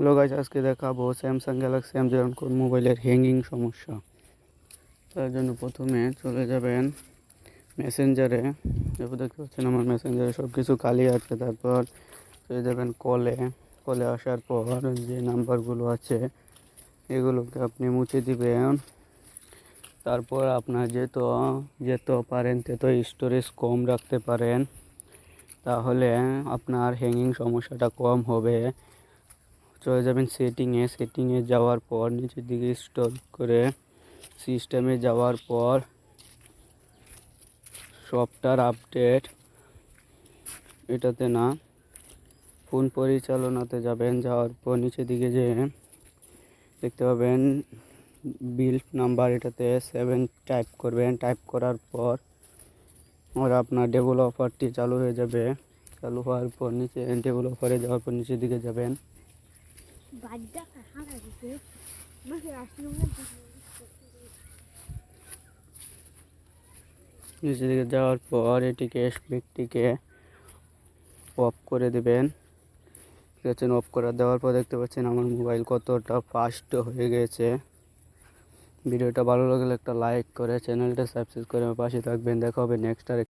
Hello guys আজকে দেখাবো Samsung Galaxy M zero কোন মোবাইলের হ্যাঙ্গিং সমস্যা। তার জন্য প্রথমে চলে যাবেন মেসেঞ্জারে এরপর দেখতে পাচ্ছেন আমার মেসেঞ্জারে সব কিছু খালি আছে, তারপর চলে যাবেন কলে কলে আসার পর যে নাম্বারগুলো আছে, এগুলোকে আপনি মুছে দিবেন। তারপর আপনার যেত যেত পারেন তত স্টোরেজ কম রাখতে পারেন। তাহলে আপনার হ্যাঙ্গিং সমস্যাটা কম হবে। চলে যাবেন সেটিংয়ে সেটিংয়ে যাওয়ার পর নিচের দিকে স্টপ করে সিস্টেমে যাওয়ার পর সফটওয়্যার আপডেট এটাতে না ফোন পরিচালনাতে যাবেন। যাওয়ার পর নিচের দিকে যে দেখতে পাবেন বিল নাম্বার এটাতে সেভেন টাইপ করবেন। টাইপ করার পর আর আপনার ডেভেলপারটি চালু হয়ে যাবে। চালু হওয়ার পর নিচে ডেভেলপারে যাওয়ার পর নিচের দিকে যাবেন। বাড়িটা হাঁটা দিতে। মাসে আসলে নিচের দিকে যাওয়ার পর এটিকে স্পিকটিকে অফ করে দেবেন। ঠিক আছে অফ করে দেওয়ার পর দেখতে পাচ্ছেন আমার মোবাইল কতটা ফাস্ট হয়ে গেছে। ভিডিওটা ভালো লাগলে একটা লাইক করে, চ্যানেলটা সাবস্ক্রাইব করে পাশে থাকবেন। দেখা হবে নেক্সট আর